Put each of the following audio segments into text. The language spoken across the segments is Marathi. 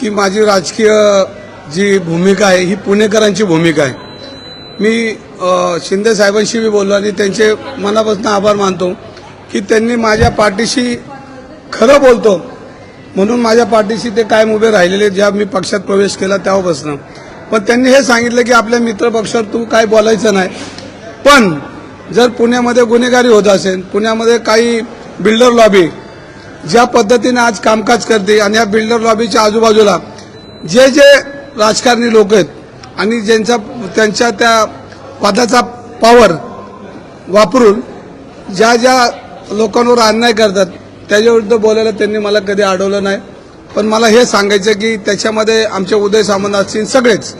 की माझी राजकीय जी भूमिका आहे ही पुणेकरांची भूमिका आहे. मी शिंदे साहेबांशी मी बोललो आणि त्यांचे मनापासून आभार मानतो की त्यांनी माझ्या पाठीशी खरं बोलतो. म्हणून माझ्या पाठीशी ते कायम उभे राहिलेले ज्या मी पक्षात प्रवेश केला तेव्हापासून पण त्यांनी हे सांगितलं की आपल्या मित्रपक्षावर तू काय बोलायचं नाही. पण जर पुण्यामध्ये गुन्हेगारी होत असेल पुण्यामध्ये काही बिल्डर लॉबी ज्या पद्धतीने आज कामकाज करते आणि या बिल्डर लॉबीच्या आजूबाजूला जे जे राजकारणी लोक आहेत आणि ज्यांचा त्यांच्या त्या पदाचा पॉवर वापरून ज्या ज्या लोकांवर अन्याय करतात त्याच्याविरुद्ध बोलायला त्यांनी मला कधी अडवलं नाही. पण मला हे सांगायचं की त्याच्यामध्ये आमचे उदय सामंत असतील सगळेच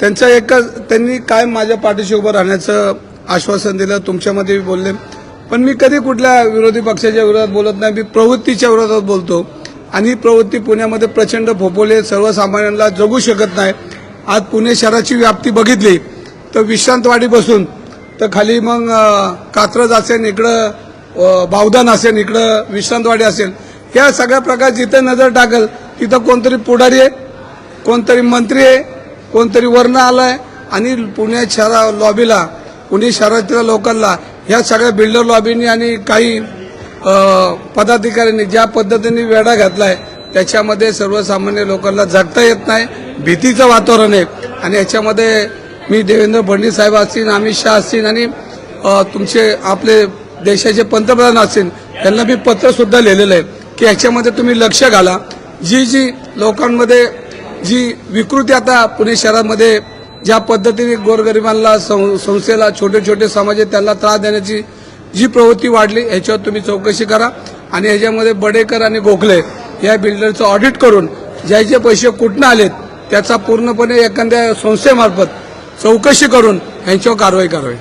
त्यांचं एकच त्यांनी काय माझ्या पाठीशी उभं राहण्याचं आश्वासन दिलं तुमच्यामध्ये बोलले. पण मी कधी कुठल्या विरोधी पक्षाच्या विरोधात बोलत नाही मी प्रवृत्तीच्या विरोधात बोलतो. आणि प्रवृत्ती पुण्यामध्ये प्रचंड फोपवली सर्वसामान्यांना जगू शकत नाही. आज पुणे शहराची व्याप्ती बघितली तर विश्रांतवाडी बसून तर खाली मग कात्रज असेल इकडं अं, बावधन असेल इकडं विश्रांतवाडी असेल. या सगळ्या प्रकार जिथे नजर टाकल तिथं कोणतरी पुढारी आहे कोणतरी मंत्री आहे कोणतरी वर्ण आलाय आणि पुणे शहरा लॉबीला पुणे शहरातील लोकांना ह्या सगळ्या बिल्डर लॉबीनी आणि काही पदाधिकाऱ्यांनी ज्या पद्धतीने वेढा घातलाय त्याच्यामध्ये सर्वसामान्य लोकांना जगता येत नाही भीतीचं वातावरण आहे. आणि याच्यामध्ये मी देवेंद्र फडणवीस साहेब असतील अमित शाह असतील आणि तुमचे आपले देशाचे पंतप्रधान असतील त्यांना मी पत्र सुद्धा लिहिलेलं आहे. की याच्यामध्ये तुम्ही लक्ष घाला. जी जी लोकांमध्ये जी विकृती आता पुणे शहरामध्ये ज्या पद्धतीने गोरगरिबांना सं- संस्थेला छोटे छोटे समाज त्यांना त्रास देण्याची जी प्रवृत्ती वाढली ह्याच्यावर तुम्ही चौकशी करा. आणि ह्याच्यामध्ये बडेकर आणि गोखले या बिल्डरचं ऑडिट करून ज्याचे पैसे कुठनं आलेत त्याचा पूर्णपणे एखाद्या संस्थेमार्फत चौकशी करून ह्यांच्यावर कारवाई करावी.